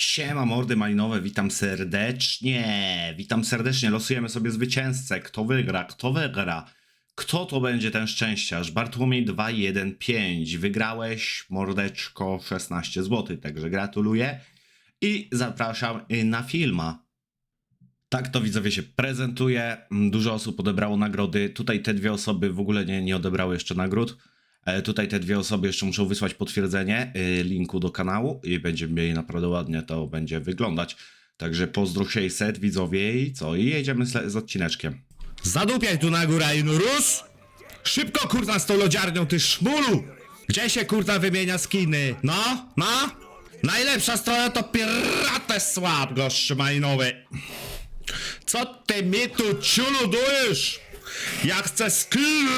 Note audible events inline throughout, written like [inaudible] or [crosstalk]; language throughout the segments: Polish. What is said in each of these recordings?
Siema mordy malinowe, witam serdecznie, witam serdecznie, losujemy sobie zwycięzcę, kto wygra, kto wygra, kto to będzie ten szczęściarz, Bartłomiej 215, wygrałeś mordeczko 16 zł, także gratuluję. I zapraszam y, na filma. Tak to widzowie się prezentuje, Mm, dużo osób odebrało nagrody, tutaj te dwie osoby w ogóle nie, nie odebrały jeszcze nagród, Tutaj te dwie osoby jeszcze muszą wysłać potwierdzenie y, linku do kanału i będziemy mieli naprawdę ładnie to będzie wyglądać. Także pozdro 600 widzowie i co? I jedziemy z, z odcineczkiem. Zadupiaj tu na górę Inurus! Szybko kurna z tą lodziarnią ty szmulu! Gdzie się kurna wymienia skiny? No? No? Najlepsza strona to Piratę Słab, gościu malinowy. Co ty mi tu ciuludujesz? Ja chcę skiny!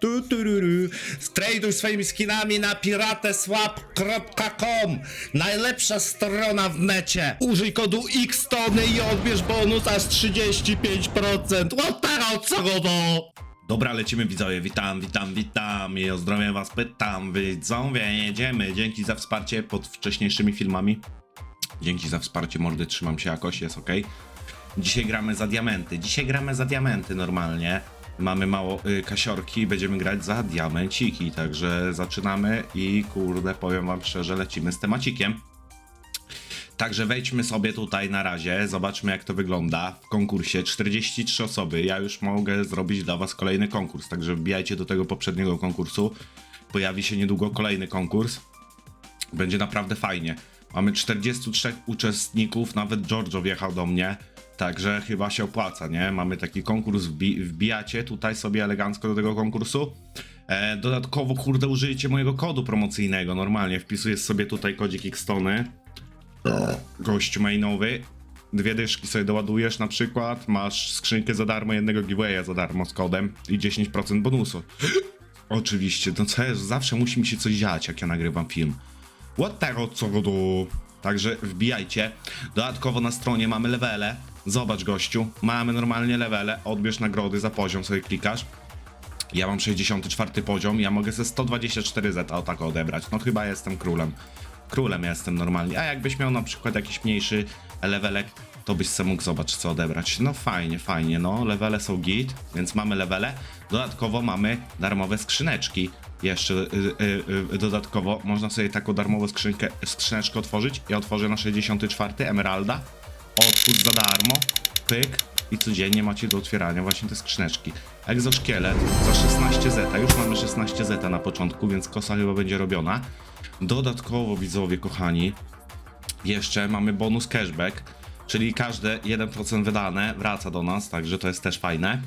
Tu, tururu. Strajduj swoimi skinami na pirateswap.com Najlepsza strona w necie. Użyj kodu XTONY i odbierz bonus aż 35%. What the hell, co go to? Dobra, lecimy widzowie. Witam, witam, witam i o zdrowie was pytam. Widzowie, jedziemy. Dzięki za wsparcie pod wcześniejszymi filmami. Dzięki za wsparcie mordy, trzymam się jakoś, jest ok. Dzisiaj gramy za diamenty. Dzisiaj gramy za diamenty normalnie. Mamy mało y, kasiorki, będziemy grać za diamenciki, także zaczynamy i kurde, powiem wam szczerze, lecimy z temacikiem. Także wejdźmy sobie tutaj na razie, zobaczmy jak to wygląda w konkursie. 43 osoby, ja już mogę zrobić dla was kolejny konkurs, także wbijajcie do tego poprzedniego konkursu. Pojawi się niedługo kolejny konkurs. Będzie naprawdę fajnie. Mamy 43 uczestników, nawet Giorgio wjechał do mnie. Także chyba się opłaca, nie? Mamy taki konkurs, wbi wbijacie tutaj sobie elegancko do tego konkursu. E, dodatkowo, kurde, użyjcie mojego kodu promocyjnego, normalnie. Wpisujesz sobie tutaj kodzik Xtony. Gość mainowy. Dwie dyszki sobie doładujesz na przykład, masz skrzynkę za darmo, jednego giveawaya za darmo z kodem i 10% bonusu. [gasps] Oczywiście, no co jest, zawsze musi mi się coś dziać, jak ja nagrywam film. What tego co do... Także wbijajcie. Dodatkowo na stronie mamy levele. Zobacz gościu, mamy normalnie levele. Odbierz nagrody za poziom, sobie klikasz. Ja mam 64 poziom, ja mogę ze 124Z o tak odebrać. No chyba jestem królem. Królem jestem normalnie. A jakbyś miał na przykład jakiś mniejszy levelek, to byś se mógł zobaczyć co odebrać. No fajnie, fajnie, no. Levele są git, więc mamy levele. Dodatkowo mamy darmowe skrzyneczki. Jeszcze y, y, y, dodatkowo można sobie taką darmową skrzynkę, skrzyneczkę otworzyć. Ja otworzę na 64 Emeralda. Otwórz za darmo. Pyk. I codziennie macie do otwierania właśnie te skrzyneczki. Egzoszkielet za 16Z. Już mamy 16Z na początku, więc kosa chyba będzie robiona. Dodatkowo widzowie kochani, jeszcze mamy bonus cashback, czyli każde 1% wydane wraca do nas, także to jest też fajne.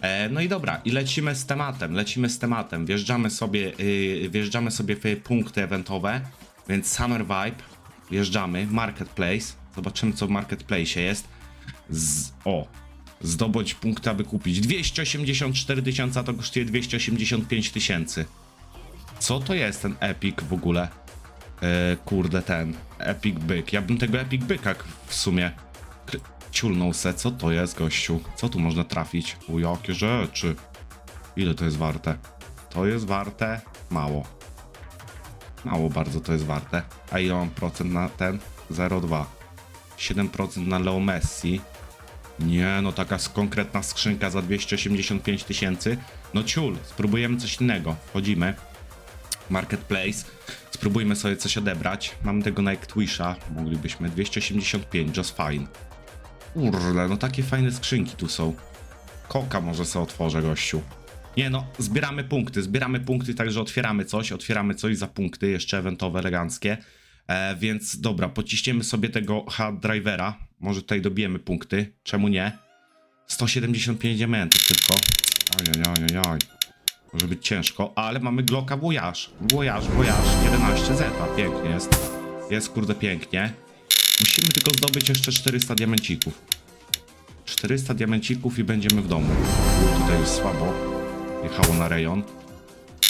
E, no i dobra, i lecimy z tematem, lecimy z tematem. Wjeżdżamy sobie, yy, wjeżdżamy sobie w punkty eventowe, więc Summer Vibe, wjeżdżamy, Marketplace, zobaczymy co w Marketplace jest. Z, o, zdobądź punkty, aby kupić. 284 tysiące, a to kosztuje 285 tysięcy. Co to jest ten Epic w ogóle? E, kurde, ten Epic Byk. Ja bym tego Epic Byka w sumie ciulnął se. Co to jest, gościu? Co tu można trafić? U jakie rzeczy? Ile to jest warte? To jest warte mało. Mało bardzo to jest warte. A ile mam procent na ten? 0,2. 7% na Leo Messi. Nie, no taka konkretna skrzynka za 285 tysięcy. No ciul, spróbujemy coś innego. Wchodzimy. Marketplace. Spróbujmy sobie coś odebrać. Mamy tego Nightwisha. Moglibyśmy. 285, just fine. Kurde, no takie fajne skrzynki tu są. Koka może sobie otworzę, gościu. Nie no, zbieramy punkty, zbieramy punkty, także otwieramy coś, otwieramy coś za punkty, jeszcze eventowe, eleganckie. E, więc dobra, pociśniemy sobie tego hard drivera. Może tutaj dobijemy punkty, czemu nie? 175 diamentów tylko. Ajajajajaj. Może być ciężko, ale mamy Glocka Voyage. Voyage, Voyage 11Z. Pięknie jest. Jest kurde pięknie. Musimy tylko zdobyć jeszcze 400 diamencików. 400 diamencików i będziemy w domu. Tutaj jest słabo. Jechało na rejon.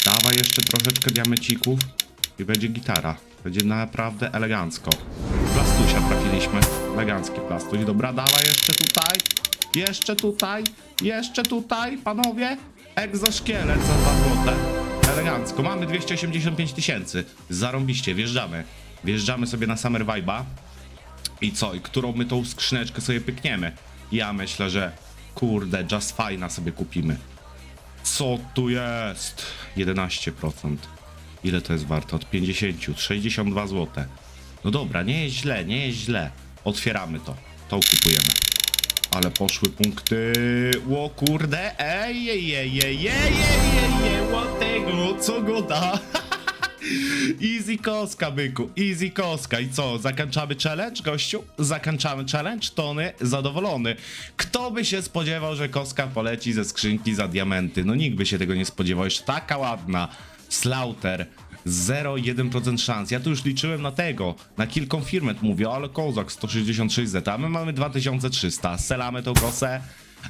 Dawaj jeszcze troszeczkę diamencików i będzie gitara. Będzie naprawdę elegancko. Plastusia trafiliśmy. Elegancki plastuś. Dobra, dawaj jeszcze tutaj. Jeszcze tutaj. Jeszcze tutaj, panowie. Egzoszkielet za 2 złote. Elegancko. Mamy 285 tysięcy. Zarąbiście, wjeżdżamy. Wjeżdżamy sobie na Summer Vibe'a. I co? I którą my tą skrzyneczkę sobie pykniemy? Ja myślę, że kurde, Just Fina sobie kupimy. Co tu jest? 11%. Ile to jest warte? Od 50, 62 zł. No dobra, nie jest źle, nie jest źle. Otwieramy to. To kupujemy. Ale poszły punkty. Ło kurde. Ej, ej, ej, ej, ej, ej, ej, łatego, co go da? [laughs] Easy koska, byku, easy koska. I co, zakończamy challenge, gościu? Zakończamy challenge? Tony zadowolony. Kto by się spodziewał, że koska poleci ze skrzynki za diamenty? No nikt by się tego nie spodziewał. Jeszcze taka ładna. Slaughter. 0,1% szans. Ja tu już liczyłem na tego, na kilką firmet mówię, ale kozak 166Z, a my mamy 2300. Selamy tą kosę.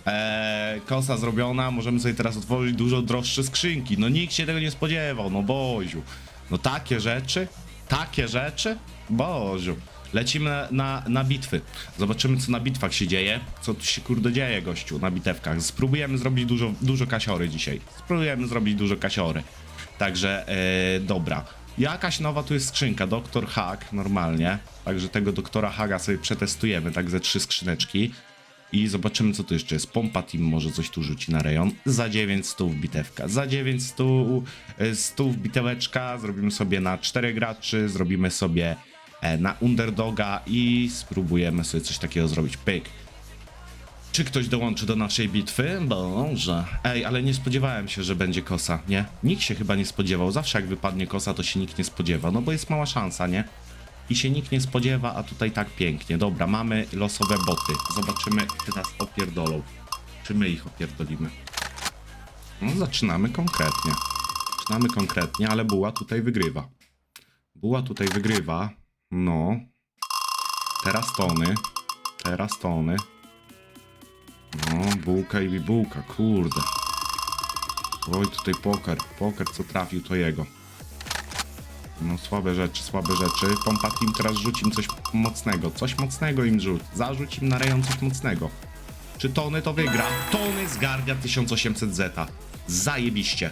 Eee, kosa zrobiona, możemy sobie teraz otworzyć dużo droższe skrzynki. No nikt się tego nie spodziewał, no Boziu. No takie rzeczy, takie rzeczy, Boziu. Lecimy na, na, na bitwy. Zobaczymy, co na bitwach się dzieje. Co tu się kurde dzieje, gościu, na bitewkach. Spróbujemy zrobić dużo, dużo kasiory dzisiaj. Spróbujemy zrobić dużo kasiory. Także, e, dobra. Jakaś nowa tu jest skrzynka, Doktor Hag, normalnie. Także tego Doktora Haga sobie przetestujemy, tak ze trzy skrzyneczki. I zobaczymy, co tu jeszcze jest. Pompa Team może coś tu rzuci na rejon. Za 900 bitewka. Za 900 e, 100 biteweczka. Zrobimy sobie na 4 graczy. Zrobimy sobie e, na underdoga i spróbujemy sobie coś takiego zrobić. Pyk. Czy ktoś dołączy do naszej bitwy? Boże. Ej, ale nie spodziewałem się, że będzie kosa, nie? Nikt się chyba nie spodziewał. Zawsze jak wypadnie kosa, to się nikt nie spodziewa. No bo jest mała szansa, nie? I się nikt nie spodziewa, a tutaj tak pięknie. Dobra, mamy losowe boty. Zobaczymy, czy nas opierdolą. Czy my ich opierdolimy? No, zaczynamy konkretnie. Zaczynamy konkretnie, ale Buła tutaj wygrywa. Buła tutaj wygrywa. No. Teraz Tony. Teraz Tony. No, bułka i bibułka, kurde. Oj, tutaj poker. Poker, co trafił, to jego. No, słabe rzeczy, słabe rzeczy. Pompa Team teraz rzuci im coś mocnego. Coś mocnego im rzuć. Zarzuć im na rejon coś mocnego. Czy Tony to wygra? Tony zgarnia 1800 zeta. Zajebiście.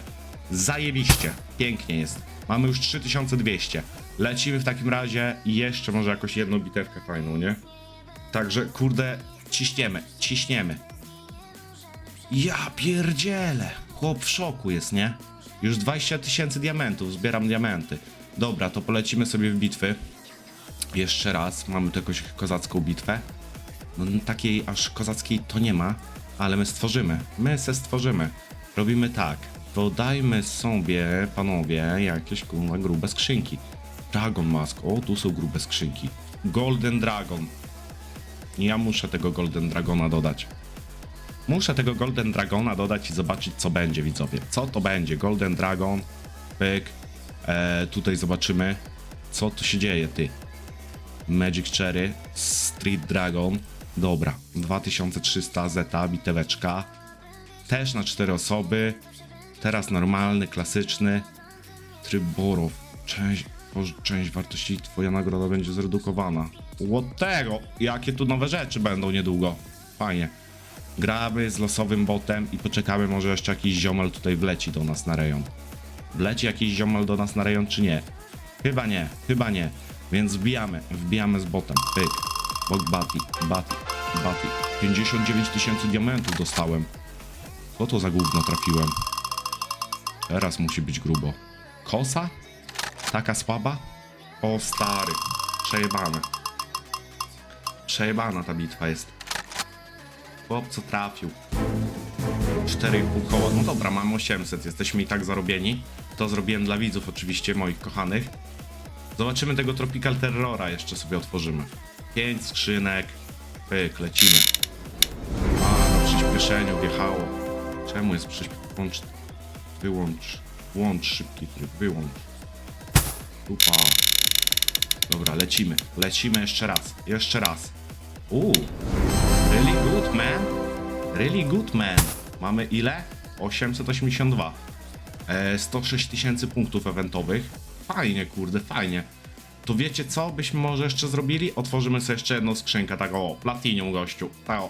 Zajebiście. Pięknie jest. Mamy już 3200. Lecimy w takim razie i jeszcze może jakoś jedną bitewkę fajną, nie? Także, kurde, ciśniemy, ciśniemy. Ja pierdzielę. Chłop w szoku jest, nie? Już 20 tysięcy diamentów, zbieram diamenty. Dobra, to polecimy sobie w bitwy. Jeszcze raz, mamy tu jakąś kozacką bitwę. No takiej aż kozackiej to nie ma, ale my stworzymy. My se stworzymy. Robimy tak. Dodajmy sobie, panowie, jakieś kurwa grube skrzynki. Dragon Mask. O, tu są grube skrzynki. Golden Dragon. Ja muszę tego Golden Dragona dodać. Muszę tego Golden Dragona dodać i zobaczyć, co będzie, widzowie. Co to będzie? Golden Dragon, pyk. E, tutaj zobaczymy, co tu się dzieje, ty. Magic Cherry, Street Dragon. Dobra, 2300 zeta, biteweczka. Też na 4 osoby. Teraz normalny, klasyczny. Tryb Borow. Część, część wartości twoja nagroda będzie zredukowana. Od tego, jakie tu nowe rzeczy będą niedługo. Fajnie. Gramy z losowym botem i poczekamy, może jeszcze jakiś ziomal tutaj wleci do nas na rejon. Wleci jakiś ziomal do nas na rejon, czy nie? Chyba nie, chyba nie. Więc wbijamy, wbijamy z botem. Pyk. Bog Bati, Bati, Bati. 59 tysięcy diamentów dostałem. Co to za gówno trafiłem? Teraz musi być grubo. Kosa? Taka słaba? O stary, przejebane. Przejebana ta bitwa jest. Chłop co trafił. 4,5 koła. No dobra, mamy 800, jesteśmy i tak zarobieni. To zrobiłem dla widzów oczywiście, moich kochanych. Zobaczymy tego Tropical Terrora, jeszcze sobie otworzymy. 5 skrzynek. Pyk, lecimy. A, na przyspieszeniu wjechało. Czemu jest przyspieszenie? Włącz... Wyłącz. Włącz szybki tryb, wyłącz. Dupa. Dobra, lecimy. Lecimy jeszcze raz. Jeszcze raz. Uuu. Really good, man. Really good, man. Mamy ile? 882. E, 106 tysięcy punktów eventowych. Fajnie, kurde, fajnie. To wiecie co byśmy może jeszcze zrobili? Otworzymy sobie jeszcze jedną skrzynkę, tak o, Platinium gościu. Tak o,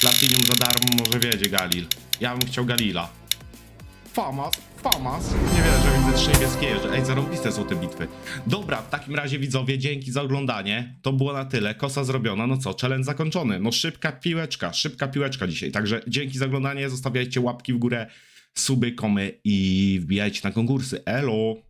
Platinium za darmo może wiedzie Galil. Ja bym chciał Galila. Famas, Famas. Nie wierzę, że widzę trzy niebieskie, że ej, zarąbiste są te bitwy. Dobra, w takim razie widzowie, dzięki za oglądanie. To było na tyle, kosa zrobiona, no co, challenge zakończony. No szybka piłeczka, szybka piłeczka dzisiaj. Także dzięki za oglądanie, zostawiajcie łapki w górę, suby, komy i wbijajcie na konkursy. Elo!